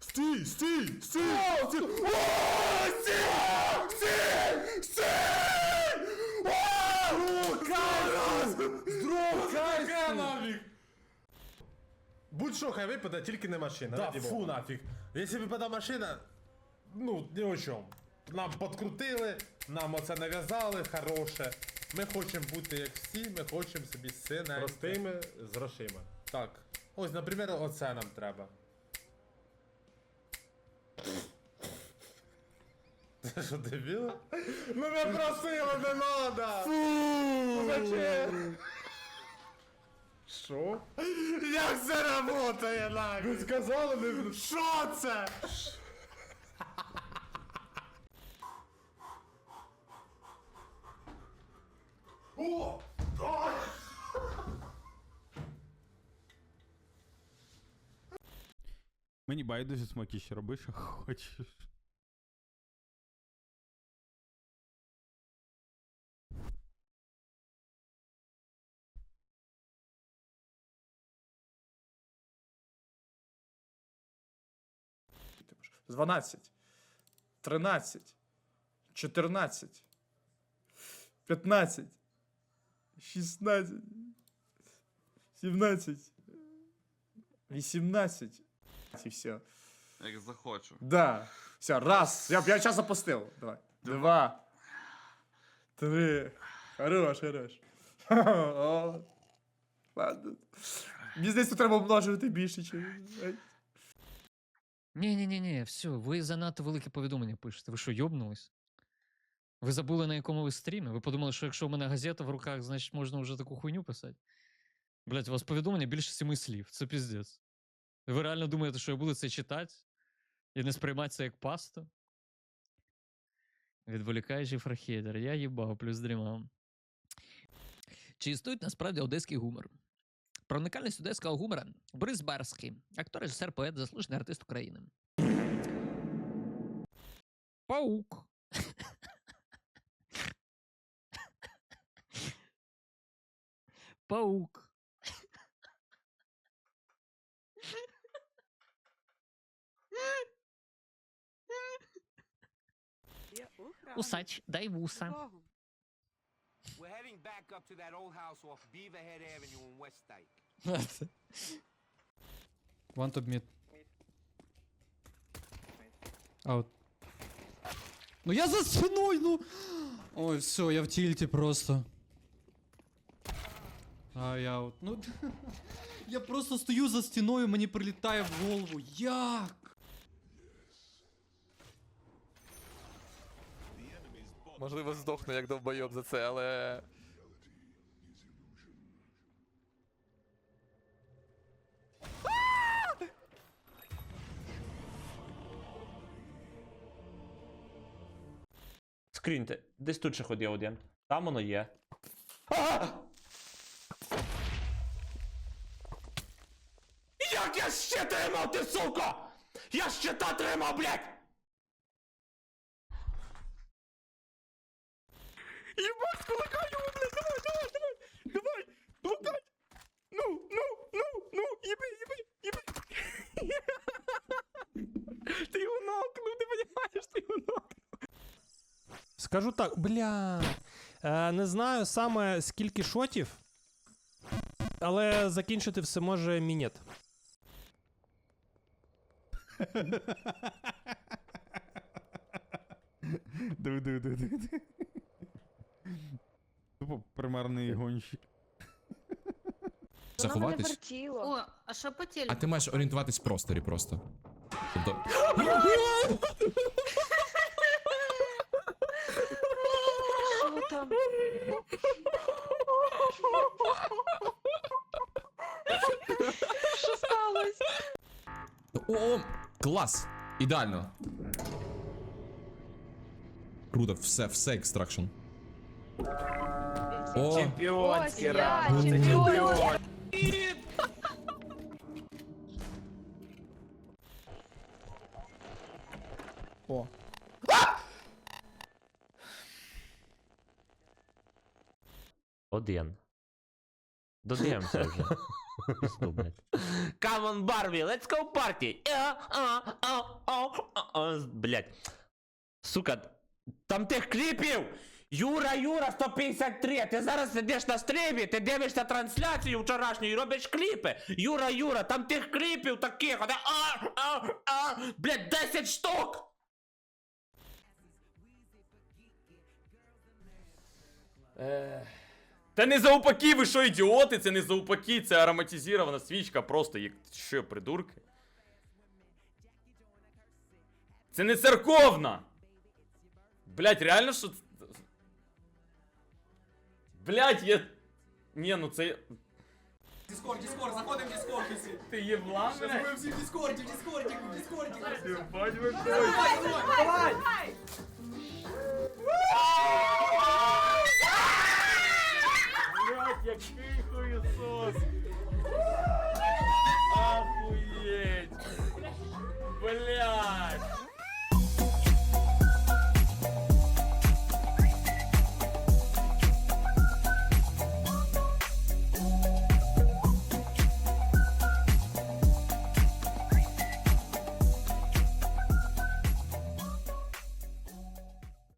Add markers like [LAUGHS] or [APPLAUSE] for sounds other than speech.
Стій, стій, стій! стій! О, стій! Стій! Стій! О! Кайф! Здоров, нафіг! Будь-що хай випаде, тільки не машина. Да, раді фу Бога. нафіг. Якщо випада машина, ну, ні о чому. Нам подкрутили, нам оце нав'язали, хороше. Ми хочемо бути як всі, ми хочемо собі сина. Простими з грошима. Так. Ось, наприклад, оце нам треба. Це що, дебіл? Ну не просили, не надо! Фу! Зачем? Що? Як це работає, нафіг? Ви сказали, не... Що це? О! А! Мені байдуже смокіще, роби, що хочеш. Дванадцять, тринадцять, чотирнадцять, п'ятнадцять, шістнадцять, сімнадцять, вісімнадцять. І все. Як захочу. Да. Все, раз. Я, я час запустив. Давай. Два. Три. Хорош, хорош. О. [LAUGHS] Ладно. Мені здається, треба множити більше, чим. Ні, ні, ні, ні, все, ви занадто велике повідомлення пишете. Ви що, йобнулись? Ви забули на якому ви стрімі? Ви подумали, що якщо в мене газета в руках, значить можна вже таку хуйню писати? Блять, у вас повідомлення більше семи слів. Це піздець. Ви реально думаєте, що я буду це читати і не сприймати це як пасту? Відволікаючий фрахейдер. Я їбав, плюс дрімав. Чи існує насправді одеський гумор? Про уникальність одеського гумора Борис Барський, актор, режисер, поет, заслужений артист України. Паук. Паук. Усач, дай вуса. We're heading back up to that old house off Beaverhead Avenue in West Dyke. One top mid. Аут. Ну я за спиною, ну! Ой, все, я в тильте просто. Ай, аут. Ну, [LAUGHS] я просто стою за стіною, мені прилітає в голову. Як? Можливо, здохну як довбойоб за це, але. Скріньте, десь тут ще ходив один. Там воно є. Як я ще тримав, ти сука! Я щита тримав, блядь! Єбать, кулака його, блядь, давай, давай, давай, давай, блокай! Ну, ну, ну, ну, їби, їби, їби! [LAUGHS] Ти його нокнув, ти розумієш, ти його нокнув. Скажу так, бля. Е, не знаю саме скільки шотів, але закінчити все може мінет. Диви, диви, диви, диви. Тупо примарний гонщик. Заховатись? О, а що по телеку? А ти маєш орієнтуватись в просторі просто. Тобто. Що там? Що сталося? О, клас! Ідеально. Круто, все, все екстракшн. О, Чемпіонський Ось раунд. я, Це чемпіон. чемпіон. О. Один. Додивимося вже. Пізду, блядь. Come on, Barbie, let's go party! А, Блядь. Сука, там тих кліпів! Юра, Юра, 153, ти зараз сидиш на стрімі, ти дивишся трансляцію вчорашню і робиш кліпи. Юра, Юра, там тих кліпів таких, а, а, а, а, блядь, 10 штук! Та не заупаки, ви що, ідіоти? Це не заупаки, це ароматизована свічка, просто як що, придурки? Це не церковна! Блять, реально що. Блять, я. Ні, ну це. Дискорд, Дискорд, заходимо в Дискорд. Ти єблан, блядь? Ми всі в Дискорді, в Дискорді, в Дискорді. Єбать ви Давай, давай, давай. Блять, який хуєсос!